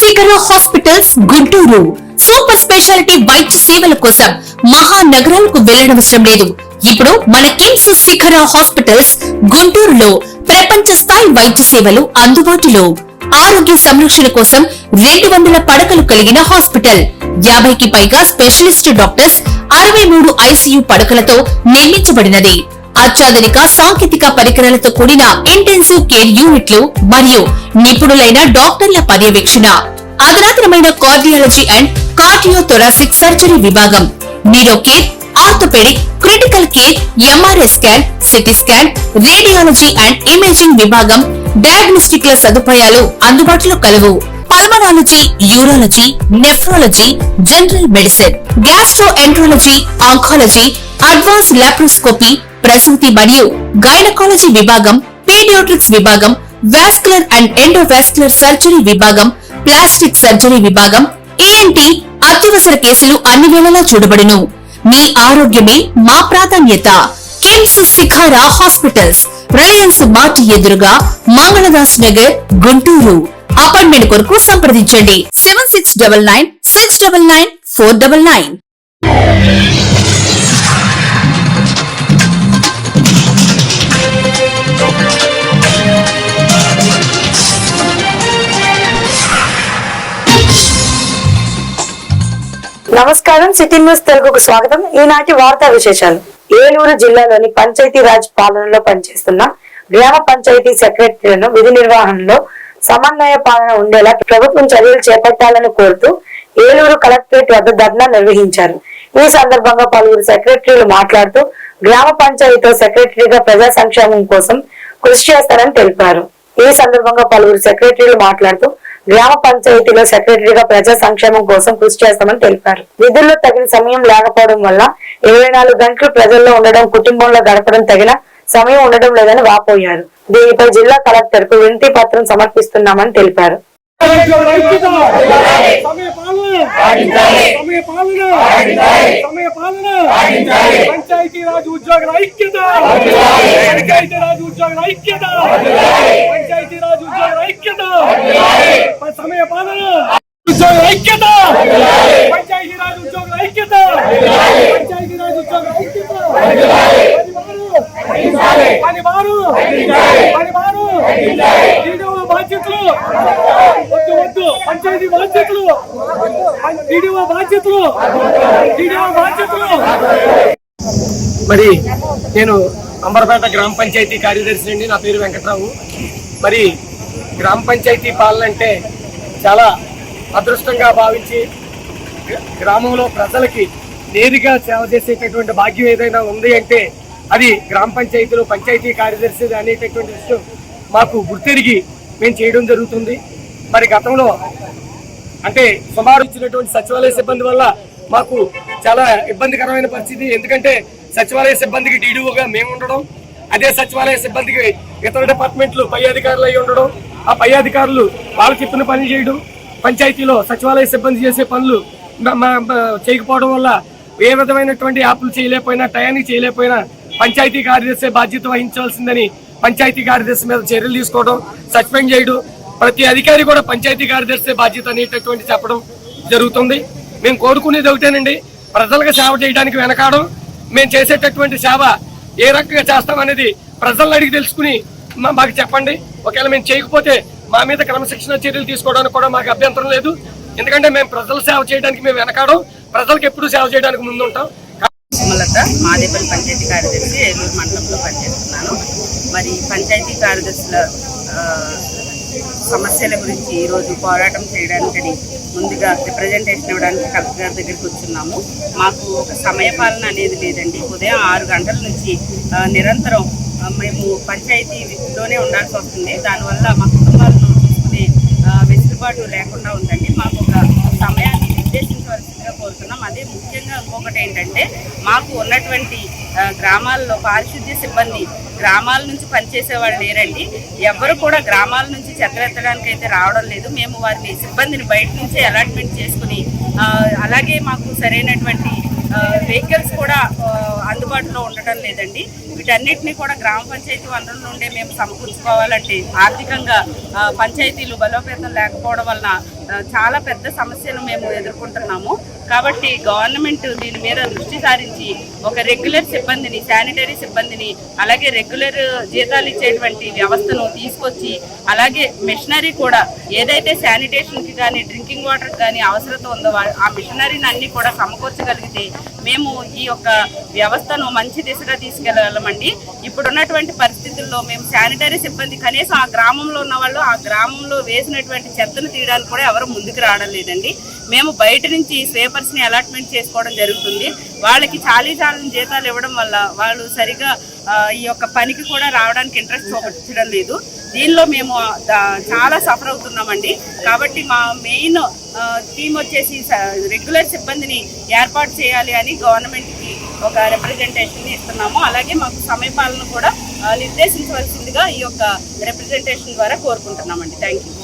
శిఖర hospitals Guntur. Super speciality వైద్య సేవల కోసం మహానగరాలకు వెళ్ళనవసరం లేదు. ఇప్పుడు మన కిమ్స్ శిఖర హాస్పిటల్స్ గుంటూరులో ప్రపంచ స్థాయి వైద్య సేవలు అందుబాటులో. ఆరోగ్య సంరక్షణ కోసం రెండు వందల పడకలు కలిగిన హాస్పిటల్. యాభైకి పైగా స్పెషలిస్ట్ డాక్టర్స్ అరవై మూడు ఐసీయూ పడకలతో నిర్మించబడినది. అత్యాధునిక సాంకేతిక పరికరాలతో కూడిన ఇంటెన్సివ్ కేర్ యూనిట్లు మరియు నిపుణులైన డాక్టర్ల పర్యవేక్షణ. అధునాతనమైన కార్డియాలజీ అండ్ కార్డియోథొరాసిక్ సర్జరీ విభాగం. Neuro care orthopaedic critical care MRI scan CT scan radiology and imaging విభాగం. డయాగ్నోస్టిక్ల సదుపాయాలు అందుబాటులో కలవు. Pulmonology urology nephrology general medicine gastroenterology oncology advance laparoscopy ప్రసూతి మరియు గైనకాలజీ విభాగం పీడియోట్రిక్స్ విభాగం వాస్కులర్ అండ్ ఎండోవాస్కులర్ సర్జరీ విభాగం ప్లాస్టిక్ సర్జరీ విభాగం ఏఎన్టి అత్యవసర కేసులు అన్ని వేళలా చూడబడును. మీ ఆరోగ్యమే మా ప్రాధాన్యత. KIMS Shikhara hospitals. Reliance mart ఎదురుగా మంగళదాస్ నగర్ గుంటూరు. అపాయింట్మెంట్ కొరకు సంప్రదించండి. Seven six double nine six double nine four double nine. నమస్కారం సిటీ న్యూస్ తెలుగుకు స్వాగతం. ఈనాటి వార్తా విశేషాలు. ఏలూరు జిల్లాలోని పంచాయతీ రాజ్ పాలనలో పనిచేస్తున్న గ్రామ పంచాయతీ సెక్రటరీలను విధి నిర్వహణలో సమన్వయ పాలన ఉండేలా ప్రభుత్వం చర్యలు చేపట్టాలని కోరుతూ ఏలూరు కలెక్టరేట్ వద్ద ధర్నా నిర్వహించారు. ఈ సందర్భంగా పలువురు సెక్రటరీలు మాట్లాడుతూ గ్రామ పంచాయతీ సెక్రటరీగా ప్రజా సంక్షేమం కోసం కృషి చేస్తారని తెలిపారు. ఈ సందర్భంగా పలువురు సెక్రటరీలు మాట్లాడుతూ గ్రామ పంచాయతీలో సెక్రటరీగా ప్రజా సంక్షేమం కోసం కృషి చేస్తామని తెలిపారు. విధుల్లో తగిన సమయం లేకపోవడం వల్ల ఇరవై నాలుగు గంటలు ప్రజల్లో ఉండడం కుటుంబంలో గడపడం తగిన సమయం ఉండడం లేదని వాపోయారు. దీనిపై జిల్లా కలెక్టర్కు వినతి పత్రం సమర్పిస్తున్నామని తెలిపారు. పంచాయతీ రాజ్ ఉద్యోగుల ఐక్యత పంచాయతీ రాజ్ ఉద్యోగుల ఐక్యత పంచాయతీ రాజ్ ఉద్యోగుల ఐక్యత! సమయ పాలన ఉద్యోగుల ఐక్యత పంచాయతీ రాజ్ ఉద్యోగుల ఐక్యత పంచాయతీ రాజ్ ఉద్యోగుల ఐక్యత పని మారు పని బాధ్యతలు వద్దు వద్దు పంచాయతీ బాధ్యతలు వీడియో బాధ్యతలు వీడియో బాధ్యతలు మరి నేను అంబర్పేట గ్రామ పంచాయతీ కార్యదర్శి అండి నా పేరు వెంకట్రావు. మరి గ్రామ పంచాయతీ పాలన అంటే చాలా అదృష్టంగా భావించి గ్రామంలో ప్రజలకి నేరుగా సేవ చేసేటటువంటి భాగ్యం ఏదైనా ఉంది అంటే అది గ్రామ పంచాయతీలో పంచాయతీ కార్యదర్శి అనేటటువంటి విషయం మాకు గుర్తెరిగి మేము చేయడం జరుగుతుంది. మరి గతంలో అంటే సుమారు ఇచ్చినటువంటి సచివాలయ సిబ్బంది వల్ల మాకు చాలా ఇబ్బందికరమైన పరిస్థితి. ఎందుకంటే సచివాలయ సిబ్బందికి డీడీఓగా మేము ఉండడం అదే సచివాలయ సిబ్బందికి ఇతర డిపార్ట్మెంట్లు పై అధికారులు అయి ఉండడం ఆ పై అధికారులు వాళ్ళు చెప్పిన పని చేయడం పంచాయతీలో సచివాలయ సిబ్బంది చేసే పనులు చేయకపోవడం వల్ల ఏ విధమైనటువంటి యాప్లు చేయలేకపోయినా టయానికి చేయలేకపోయినా పంచాయతీ కార్యదర్శి బాధ్యత వహించవలసిందని పంచాయతీ కార్యదర్శి మీద చర్యలు తీసుకోవడం సస్పెండ్ చేయడం ప్రతి అధికారి కూడా పంచాయతీ కార్యదర్శి బాధ్యత అనేటటువంటి చెప్పడం జరుగుతుంది. మేము కోరుకునేది ఒకటేనండి ప్రజలకు సేవ చేయడానికి వెనకాడం మేము చేసేటటువంటి సేవ ఏ రకంగా చేస్తామనేది ప్రజలను అడిగి తెలుసుకుని మా- మాకు చెప్పండి. ఒకవేళ మేము చేయకపోతే మా మీద క్రమశిక్షణ చర్యలు తీసుకోవడానికి కూడా మాకు అభ్యంతరం లేదు. ఎందుకంటే మేము ప్రజల సేవ చేయడానికి మేము వెనకాడం ప్రజలకు ఎప్పుడు సేవ చేయడానికి ముందు ఉంటాం. సుమలత మాదేపల్లి పంచాయతీ కార్యదర్శి ఏలూరు మండలంలో పనిచేస్తున్నాను. మరి పంచాయతీ కార్యదర్శుల సమస్యల గురించి ఈరోజు పోరాటం చేయడానికని ముందుగా రిప్రజెంటేషన్ ఇవ్వడానికి కలెక్టర్ గారి దగ్గరికి వచ్చున్నాము. మాకు ఒక సమయపాలన అనేది లేదండి. ఉదయం ఆరు గంటల నుంచి నిరంతరం మేము పంచాయతీలోనే ఉండాల్సి వస్తుంది. దానివల్ల మా కుటుంబాలను చూసుకునే వెసులుబాటు లేకుండా ఉందండి. మాకు ఒక సమయాన్ని నిర్దేశించవలసిందిగా కోరుతున్నాం. అదే ముఖ్యంగా ఇంకొకటి ఏంటంటే మాకు ఉన్నటువంటి గ్రామాల్లో పారిశుద్ధ్య సిబ్బంది గ్రామాల నుంచి పనిచేసే వాళ్ళు లేరండి. ఎవరు కూడా గ్రామాల నుంచి చెత్తరెత్తడానికి అయితే రావడం లేదు. మేము వారిని సిబ్బందిని బయట నుంచే అలాట్మెంట్ చేసుకుని అలాగే మాకు సరైనటువంటి వెహికల్స్ కూడా అందుబాటులో ఉండటం లేదండి. వీటన్నిటిని కూడా గ్రామ పంచాయతీ వనరుల నుండే మేము సమకూర్చుకోవాలంటే ఆర్థికంగా పంచాయతీలు బలోపేతం లేకపోవడం వలన చాలా పెద్ద సమస్యను మేము ఎదుర్కొంటున్నాము. కాబట్టి గవర్నమెంట్ దీని మీద దృష్టి సారించి ఒక రెగ్యులర్ సిబ్బందిని శానిటరీ సిబ్బందిని అలాగే రెగ్యులర్ జీతాలు ఇచ్చేటువంటి వ్యవస్థను తీసుకొచ్చి అలాగే మిషనరీ కూడా ఏదైతే శానిటేషన్కి కానీ డ్రింకింగ్ వాటర్ కానీ అవసరత ఉందో ఆ మిషనరీని అన్ని కూడా సమకూర్చగలిగితే మేము ఈ యొక్క వ్యవస్థను మంచి దిశగా తీసుకెళ్ళగలమండి. ఇప్పుడున్నటువంటి పరిస్థితుల్లో మేము శానిటరీ సిబ్బంది కనీసం ఆ గ్రామంలో ఉన్న వాళ్ళు ఆ గ్రామంలో వేసినటువంటి చెత్తను తీయడానికి కూడా ఎవరు ముందుకు రావడం లేదండి. మేము బయట నుంచి స్వేపర్స్ని అలాట్మెంట్ చేసుకోవడం జరుగుతుంది. వాళ్ళకి చాలీ చాలని జీతాలు ఇవ్వడం వల్ల వాళ్ళు సరిగా ఈ యొక్క పనికి కూడా రావడానికి ఇంట్రెస్ట్ చూపించడం లేదు. దీనిలో మేము చాలా సఫర్ అవుతున్నామండి. కాబట్టి మా మెయిన్ థీమ్ వచ్చేసి రెగ్యులర్ సిబ్బందిని ఏర్పాటు చేయాలి అని గవర్నమెంట్కి ఒక రిప్రజెంటేషన్ ఇస్తున్నాము. అలాగే మాకు సమయపాలను కూడా నిర్దేశించవలసిందిగా ఈ యొక్క రిప్రజెంటేషన్ ద్వారా కోరుకుంటున్నామండి. థ్యాంక్ యూ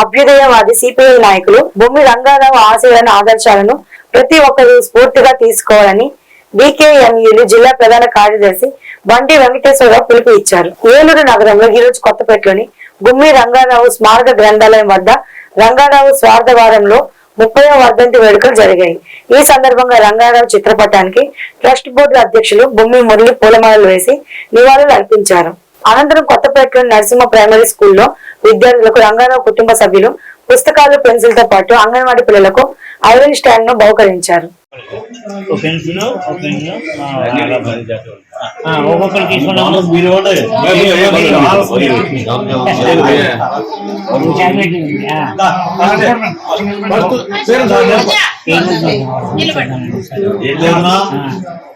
అభ్యుదయవాది సిపిఐ నాయకులు భూమి రంగారావు ఆశయాలను ఆదర్శాలను ప్రతి ఒక్కరూ స్ఫూర్తిగా తీసుకోవాలని బీకేఎంఈలు జిల్లా ప్రధాన కార్యదర్శి బండి వెంకటేశ్వరరావు పిలుపు ఇచ్చారు. ఏలూరు నగరంలో ఈ రోజు కొత్తపేటలోని గుమ్మి రంగారావు స్మారక గ్రంథాలయం వద్ద రంగారావు స్వార్థవారంలో ముప్పై వర్ధంతి వేడుకలు జరిగాయి. ఈ సందర్భంగా రంగారావు చిత్రపటానికి ట్రస్ట్ బోర్డు అధ్యక్షులు బొమ్మి మురళి పూలమాలలు వేసి నివాళులు అర్పించారు. అనంతరం కొత్తపేటలోని నరసింహ ప్రైమరీ స్కూల్లో విద్యార్థులకు రంగారావు కుటుంబ సభ్యులు పుస్తకాలు పెన్సిల్తో పాటు అంగన్వాడీ పిల్లలకు ఐరన్ స్టాండ్ను బహుకరించారు.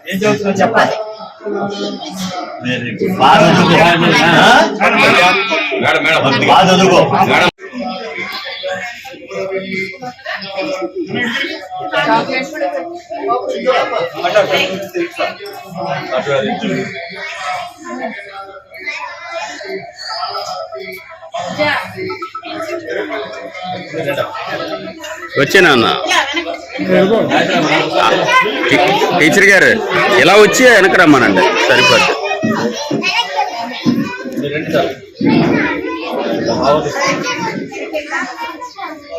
ఏం చదువుతున్నా చెప్పాలి బాగా చదువుకో. వచ్చానా అన్న టీచర్ గారు ఇలా వచ్చి వెనక రమ్మనండి? సరిపోద్ది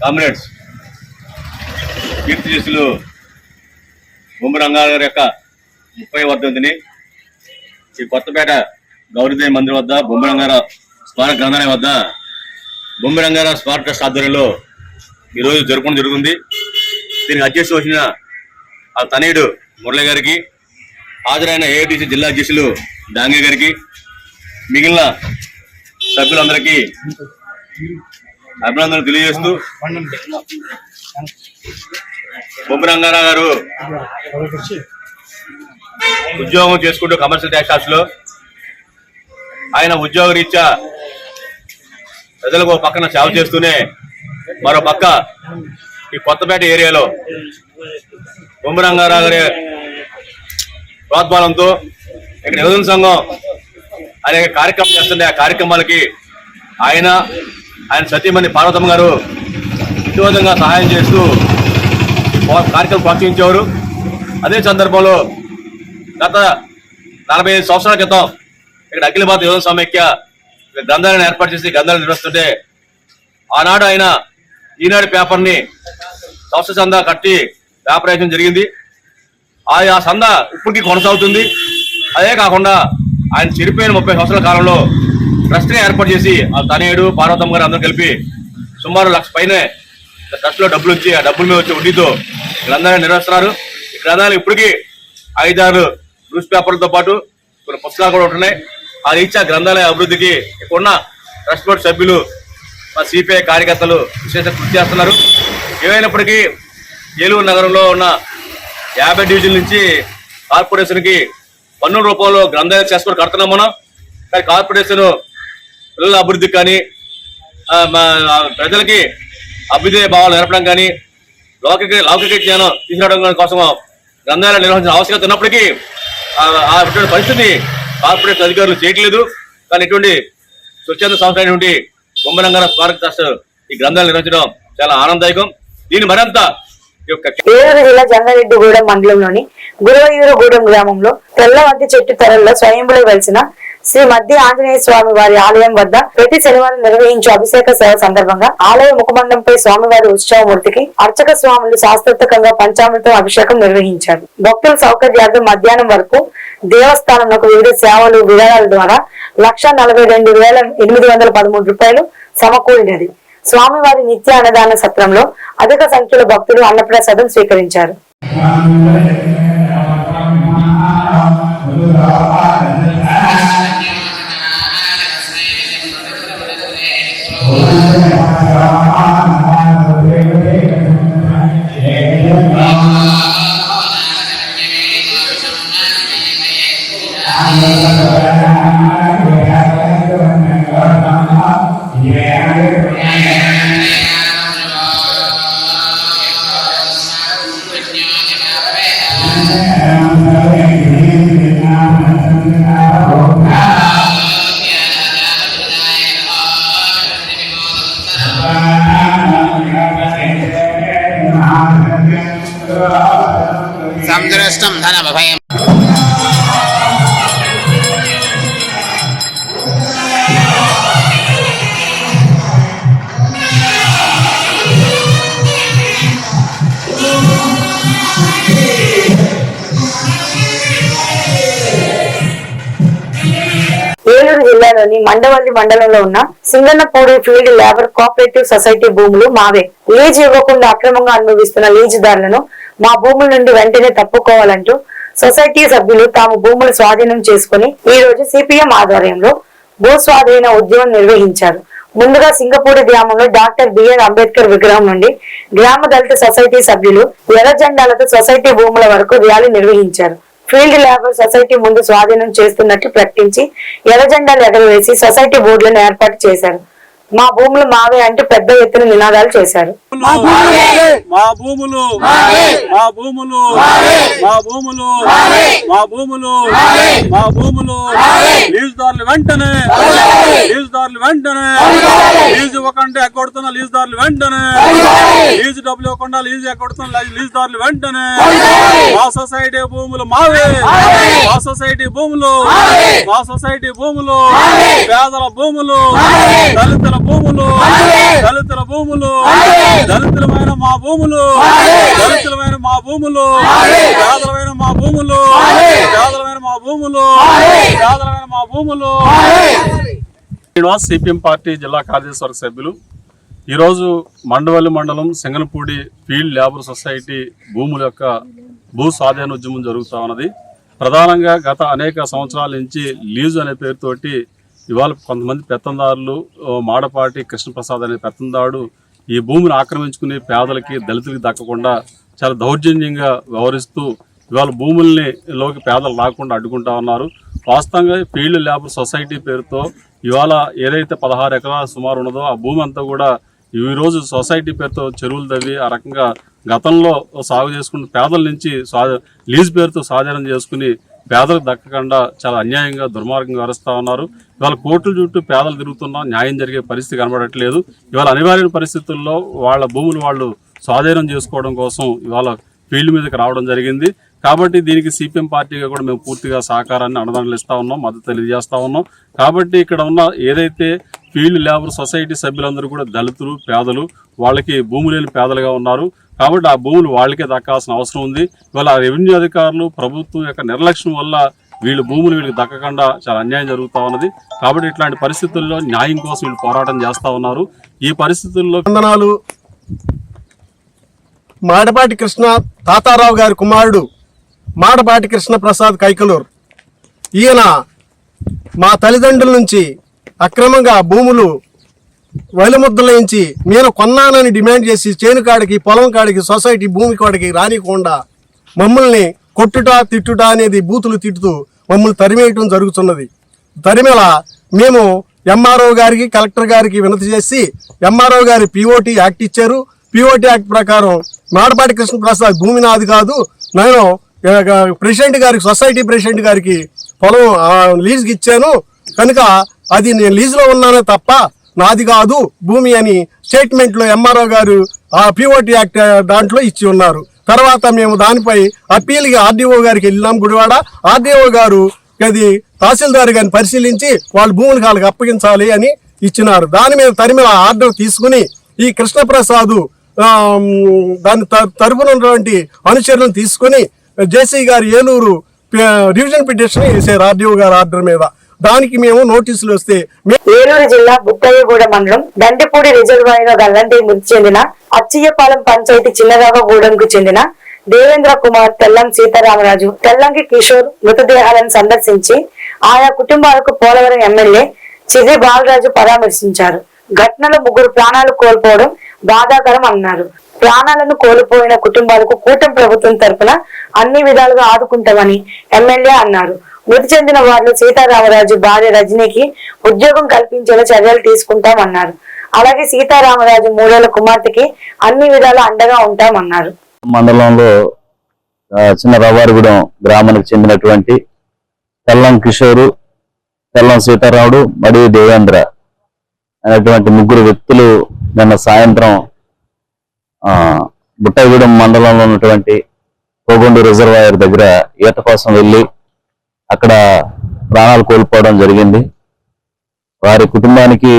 కామ్రేడ్స్ కీర్తి చేసులు బొమ్మరంగారావు గారి యొక్క ముప్పై వర్ధంతిని శ్రీ కొత్తపేట గౌరీదేవి మందిర్ వద్ద బొమ్మరంగారావు స్మారక గ్రంథాలయం వద్ద బొమ్మరంగారావు స్మారక ట్రస్ట్ ఆధ్వర్యంలో ఈరోజు జరుపుకోవడం జరుగుతుంది. దీనికి అధ్యక్షుడు వచ్చిన ఆ తనయుడు మురళి గారికి హాజరైన ఏఐటీసీ జిల్లా అధ్యక్షులు డాంగే గారికి మిగిలిన సభ్యులందరికీ అభినందనలు తెలియజేస్తూ బొమ్మరంగారావు గారు ఉద్యోగం చేసుకుంటూ కమర్షియల్ ట్యాక్స్ ఆఫీస్లో ఆయన ఉద్యోగ రీత్యా ప్రజలకు ఒక పక్కన సేవ చేస్తూనే మరో పక్క ఈ కొత్తపేట ఏరియాలో బొమ్మరంగారావు గారి ప్రోద్బలంతో ఇక్కడ యువజన సంఘం అనేక కార్యక్రమం చేస్తుండే ఆ కార్యక్రమాలకి ఆయన ఆయన సతీమణి పార్వతమ్మ గారు విధంగా సహాయం చేస్తూ కార్యక్రమం ప్రోత్సహించేవారు. అదే సందర్భంలో గత నలభై ఐదు సంవత్సరాల క్రితం ఇక్కడ అఖిల భారత యువత సమైక్య గ్రంథాలను ఏర్పాటు చేసి గ్రంథాలు నిర్వహిస్తుంటే ఆనాడు ఆయన ఈనాడు పేపర్ని సంస్థ సందా కట్టి వ్యాపారం జరిగింది. ఆ సంద ఇప్పటికీ కొనసాగుతుంది. అదే కాకుండా ఆయన చనిపోయిన ముప్పై సంవత్సరాల కాలంలో ట్రస్ట్ని ఏర్పాటు చేసి ఆ తనయుడు పార్వతమ్మ గారు అందరూ కలిపి సుమారు లక్ష పైనే ట్రస్ట్లో డబ్బులు వచ్చి ఆ డబ్బుల మీద వచ్చే వడ్డీతో గ్రంథాలను నిర్వహిస్తున్నారు ఈ గ్రంథాలు ఇప్పటికీ ఐదారు న్యూస్ పేపర్లతో పాటు కొన్ని పుస్తకాలు కూడా ఉంటున్నాయి. ఆ రీత్యా గ్రంథాలయ అభివృద్ధికి ఇక్కడ ఉన్న ట్రస్ట్ బోర్డు సభ్యులు మా సిపిఐ కార్యకర్తలు విశేష కృషి చేస్తున్నారు. ఏమైనప్పటికీ ఏలూరు నగరంలో ఉన్న యాభై డివిజన్ నుంచి కార్పొరేషన్కి పన్నుల రూపంలో గ్రంథాలయ చేసుకొని కడుతున్నాం మనం. కానీ కార్పొరేషన్ పిల్లల అభివృద్ధికి కానీ మా ప్రజలకి అభ్యుదయ భావాలు నేర్పడం కానీ లౌకిక లౌకిక జ్ఞానం తీసుకురావడం కోసం గ్రంథాలయాలు నిర్వహించిన ఆవశ్యకత ఉన్నప్పటికీ అటువంటి పరిస్థితిని కార్పొరేట్ అధికారులు చేయట్లేదు. కానీ ఇటువంటి స్వచ్ఛంద సంస్థ అయినటువంటి బొమ్మరంగాల స్మారక ట్రస్ట్ ఈ గ్రంథాలు నిర్వహించడం చాలా ఆనందదాయకం. దీని మరింత ఈ యొక్క ఏలూరు జిల్లా జంగారెడ్డిగూడెం మండలంలోని గురువయూరుగూడెం గ్రామంలో తెల్లవద్ది చెట్టు తెరల్లో స్వయంలో వెలిసిన శ్రీ మధ్య ఆంజనేయ స్వామి వారి ఆలయం వద్ద ప్రతి శనివారం నిర్వహించే అభిషేక సేవ సందర్భంగా ఆలయ ముఖమండంపై స్వామివారి ఉత్సవమూర్తికి అర్చక స్వాములు శాస్త్రోక్తంగా పంచామృతం అభిషేకం నిర్వహించారు భక్తుల సౌకర్యార్థం మధ్యాహ్నం వరకు దేవస్థానంలో వివిధ సేవలు విరాళాల ద్వారా లక్ష నలభై రెండు వేల ఎనిమిది వందల పదమూడు రూపాయలు సమకూరినది స్వామివారి నిత్య అన్నదాన సత్రంలో అధిక సంఖ్యలో భక్తులు అన్నప్రసాదం స్వీకరించారు సందృష్టం ధనభయం ఏలూరు జిల్లాలోని మండవల్లి మండలంలో ఉన్న Singannapudi field labour cooperative society భూములు మావే. లీజ్ ఇవ్వకుండా అక్రమంగా అనుభవిస్తున్న లీజుదారులను మా భూముల నుండి వెంటనే తప్పుకోవాలంటూ సొసైటీ సభ్యులు తాము భూములు స్వాధీనం చేసుకుని ఈ రోజు సిపిఎం ఆధ్వర్యంలో భూ స్వాధీన ఉద్యమం నిర్వహించారు. ముందుగా సింగపూడి గ్రామంలో డాక్టర్ బిఆర్ అంబేద్కర్ విగ్రహం నుండి గ్రామ దళిత సొసైటీ సభ్యులు ఎర్ర జెండాలతో సొసైటీ భూముల వరకు ర్యాలీ నిర్వహించారు. ఫీల్డ్ లేబర్ సొసైటీ ముందు స్వాధీనం చేస్తున్నట్లు ప్రకటించి ఎర్ర జెండాలు ఎగరవేసి సొసైటీ బోర్డులను ఏర్పాటు చేశారు. మా భూములు మావే అంటూ పెద్ద ఎత్తున నినాదాలు చేశారు మా భూములు మా భూములు మా భూములు మా భూములు మా భూములు లీజుదారులు వెంటనే లీజుదారులు వెంటనే లీజు ఇవ్వకుండా ఎగ్గొడుతున్న లీజుదారులు వెంటనే లీజు డబ్బులు ఇవ్వకుండా లీజు ఎగ్గొడుతున్న లీజుదారులు వెంటనే మా సొసైటీ భూములు మావే మా సొసైటీ భూములు మా సొసైటీ భూములు పేదల భూములు దళితుల భూములు. దళితుల భూములు. దళితులమైన మా భూములు. దళితులమైన మా భూములు. పేదలమైన మా భూములు. పేదలమైన మా భూములు. పేదలమైన మా భూములు. శ్రీనివాస్ సిపిఎం పార్టీ జిల్లా కార్యదర్శి సభ్యులు. ఈరోజు మండవల్లి మండలం సింగనపూడి ఫీల్డ్ లేబర్ సొసైటీ భూముల యొక్క భూ స్వాధీన ఉద్యమం జరుగుతూ ఉన్నది. ప్రధానంగా గత అనేక సంవత్సరాల నుంచి లీజు అనే పేరుతోటి ఇవాళ కొంతమంది పెత్తందారులు మాడపాటి కృష్ణప్రసాద్ అనే పెత్తందారుడు ఈ భూమిని ఆక్రమించుకుని పేదలకి దళితులకి దక్కకుండా చాలా దౌర్జన్యంగా వ్యవహరిస్తూ ఇవాళ భూముల్ని లోకి పేదలు రాకుండా అడ్డుకుంటా ఉన్నారు. వాస్తవంగా ఫీల్డ్ లేబర్ సొసైటీ పేరుతో ఇవాళ ఏదైతే పదహారు ఎకరాల సుమారు ఉన్నదో ఆ భూమి అంతా కూడా ఈ రోజు సొసైటీ పేరుతో చెరువులు తవ్వి ఆ రకంగా గతంలో సాగు చేసుకున్న పేదల నుంచి లీజ్ పేరుతో స్వాధీనం చేసుకుని పేదలకు దక్కకుండా చాలా అన్యాయంగా దుర్మార్గంగా వ్యవహరిస్తా ఉన్నారు. ఇవాళ కోర్టుల చుట్టూ పేదలు తిరుగుతున్నా న్యాయం జరిగే పరిస్థితి కనబడట్లేదు. ఇవాళ అనివార్య పరిస్థితుల్లో వాళ్ళ భూములు వాళ్ళు స్వాధీనం చేసుకోవడం కోసం ఇవాళ ఫీల్డ్ మీదకి రావడం జరిగింది. కాబట్టి దీనికి సిపిఎం పార్టీగా కూడా మేము పూర్తిగా సహకారాన్ని అనుదానాలు ఇస్తా ఉన్నాం మద్దతు తెలియజేస్తా ఉన్నాం. కాబట్టి ఇక్కడ ఉన్న ఏదైతే ఫీల్డ్ లేబర్ సొసైటీ సభ్యులందరూ కూడా దళితులు పేదలు వాళ్ళకి భూమి లేని పేదలుగా ఉన్నారు. కాబట్టి ఆ భూములు వాళ్ళకే దక్కాల్సిన అవసరం ఉంది. ఇవాళ రెవెన్యూ అధికారులు ప్రభుత్వం యొక్క నిర్లక్ష్యం వల్ల వీళ్ళు భూములు వీళ్ళకి దక్కకుండా చాలా అన్యాయం జరుగుతూ ఉన్నది. కాబట్టి ఇట్లాంటి పరిస్థితుల్లో న్యాయం కోసం వీళ్ళు పోరాటం చేస్తూ ఉన్నారు. ఈ పరిస్థితుల్లో వందనాలు. మాడపాటి కృష్ణ తాతారావు గారి కుమారుడు మాడపాటి కృష్ణ ప్రసాద్ కైకలూర్. ఈయన మా తల్లిదండ్రుల నుంచి అక్రమంగా భూములు వైలముద్దలయించి నేను కొన్నానని డిమాండ్ చేసి చేను కాడికి పొలం కాడికి సొసైటీ భూమి కాడికి రానికుండా మమ్మల్ని కొట్టుట తిట్టుట అనేది బూతులు తిట్టుతూ మమ్మల్ని తరిమేయటం జరుగుతున్నది. తరిమేల మేము ఎంఆర్ఓ గారికి కలెక్టర్ గారికి వినతి చేసి ఎంఆర్ఓ గారి పిఓటి యాక్ట్ ఇచ్చారు. పిఓటి యాక్ట్ ప్రకారం మాడపాటి కృష్ణప్రసాద్ భూమి నాది కాదు నేను ప్రెసిడెంట్ గారికి సొసైటీ ప్రెసిడెంట్ గారికి పొలం లీజ్కి లీజుకి ఇచ్చాను. కనుక అది నేను లీజులో ఉన్నానే తప్ప నాది కాదు భూమి అని స్టేట్మెంట్లో ఎంఆర్ఓ గారు ఆ పిఓటి యాక్ట్ దాంట్లో ఇచ్చి ఉన్నారు. తర్వాత మేము దానిపై అప్పీల్గా ఆర్డీఓ గారికి వెళ్ళాం గుడివాడ. ఆర్డీఓ గారు అది తహసీల్దార్ గారిని పరిశీలించి వాళ్ళ భూములు వాళ్ళకి అప్పగించాలి అని ఇచ్చినారు. దాని మీద తరిమిన ఆర్డర్ తీసుకుని ఈ కృష్ణప్రసాద్ దాని తరఫున తరపున ఉన్నటువంటి అనుచరులను తీసుకుని జేసీ గారు ఏలూరు డివిజన్ రివిజన్ పిటిషన్ వేసారు ఆర్డీఓ గారి ఆర్డర్ మీద. దానికి మేము నోటీసులు వస్తే ఏలూరు జిల్లా బుక్కయ్యగూడ మండలం దండిపూడి రిజర్వాయర్ గల్లంటి మృతి చెందిన అచ్చియ్యపాలెం పంచాయతీ చిన్నరావగూడెంకు చెందిన దేవేంద్ర కుమార్ తెల్లం సీతారామరాజు తెల్లంకి కిషోర్ మృతదేహాలను సందర్శించి ఆయా కుటుంబాలకు పోలవరం ఎమ్మెల్యే చిది బాలరాజు పరామర్శించారు. ఘటనలో ముగ్గురు ప్రాణాలు కోల్పోవడం బాధాకరం అన్నారు. ప్రాణాలను కోల్పోయిన కుటుంబాలకు కూటమి ప్రభుత్వం తరపున అన్ని విధాలుగా ఆదుకుంటామని ఎమ్మెల్యే అన్నారు. మృతి చెందిన వారిలో సీతారామరాజు భార్య రజనీకి ఉద్యోగం కల్పించేలా చర్యలు తీసుకుంటామన్నారు. అలాగే సీతారామరాజు మూడేళ్ళ కుమార్తెకి అన్ని విధాల అండగా ఉంటామన్నారు. మండలంలో చిన్న రవారిగూడెం గ్రామానికి చెందినటువంటి తెల్లం కిషోరు తెల్లం సీతారాముడు మరియు దేవేంద్ర అనేటువంటి ముగ్గురు వ్యక్తులు నిన్న సాయంత్రం బుట్టగూడెం మండలంలో ఉన్నటువంటి పోగొండు రిజర్వాయర్ దగ్గర ఈత కోసం వెళ్ళి అక్కడ ప్రాణాలు కోల్పోవడం జరిగింది. వారి కుటుంబానికి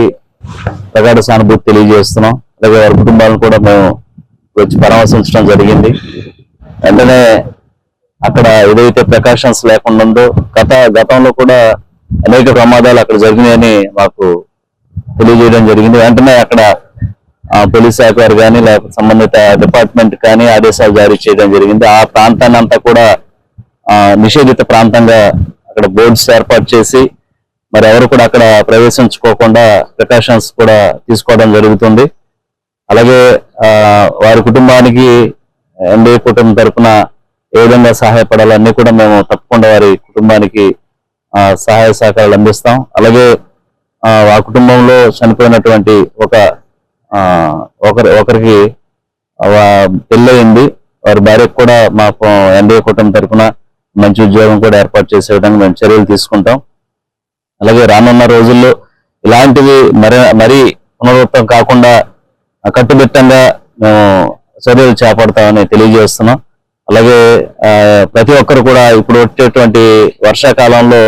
ప్రగాఢ సానుభూతి తెలియజేస్తున్నాం. అలాగే వారి కుటుంబాలను కూడా మేము వచ్చి పరామర్శించడం జరిగింది. వెంటనే అక్కడ ఏదైతే ప్రికాషన్స్ లేకుండా ఉందో గత గతంలో కూడా అనేక ప్రమాదాలు అక్కడ జరిగినాయని మాకు తెలియజేయడం జరిగింది. వెంటనే అక్కడ పోలీస్ శాఖ వారు కానీ లేకపోతే సంబంధిత డిపార్ట్మెంట్ కానీ ఆదేశాలు జారీ చేయడం జరిగింది. ఆ ప్రాంతాన్ని అంతా కూడా నిషేధిత ప్రాంతంగా అక్కడ బోర్డ్స్ ఏర్పాటు చేసి మరి ఎవరు కూడా అక్కడ ప్రవేశించుకోకుండా ప్రికాషన్స్ కూడా తీసుకోవడం జరుగుతుంది. అలాగే వారి కుటుంబానికి ఎన్డీఏ కుటుంబం తరఫున ఏ విధంగా సహాయపడాలన్నీ కూడా మేము తప్పకుండా వారి కుటుంబానికి సహాయ సహకారాలు అందిస్తాం. అలాగే ఆ, కుటుంబంలో చనిపోయినటువంటి ఒక ఒకరి ఒకరికి పెళ్ళయింది. వారి భార్యకు కూడా మా ఎన్డీఏ కుటుంబం తరఫున మంచి ఉద్యోగం కూడా ఏర్పాటు చేసే విధంగా మేము చర్యలు తీసుకుంటాం. అలాగే రానున్న రోజుల్లో ఇలాంటివి మరి మరీ పునరుత్తం కాకుండా కట్టుదిట్టంగా మేము చర్యలు చేపడతామని తెలియజేస్తున్నాం. అలాగే ప్రతి ఒక్కరు కూడా ఇప్పుడు వచ్చేటువంటి వర్షాకాలంలో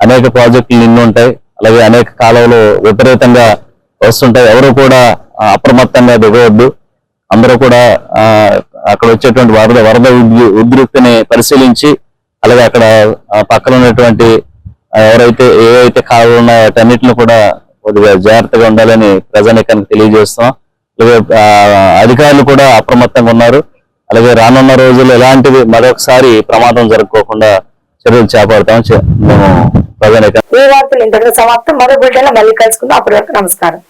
అనేక ప్రాజెక్టులు నిండి ఉంటాయి. అలాగే అనేక కాలంలో విపరీతంగా వస్తుంటాయి. ఎవరు కూడా అప్రమత్తంగా దిగవద్దు. అందరూ కూడా అక్కడ వచ్చేటువంటి వరద వరద ఉద్రిక్తిని పరిశీలించి అలాగే అక్కడ ఆ, పక్కన ఉన్నటువంటి ఎవరైతే ఏవైతే కాలువలు ఉన్నాయో వాటన్నిటిని కూడా కొద్దిగా జాగ్రత్తగా ఉండాలని ప్రజానికానికి తెలియజేస్తున్నాం. అలాగే అధికారులు కూడా అప్రమత్తంగా ఉన్నారు. అలాగే రానున్న రోజుల్లో ఎలాంటివి మరొకసారి ప్రమాదం జరగకోకుండా చర్యలు చేపడతాం మేము ప్రజానికానికి ఈ వార్తలు ఇంతటితో సమాప్తం. మరో బిడ్డలో మళ్ళీ కలుసుకుందాం. అప్పటి వరకు నమస్కారం.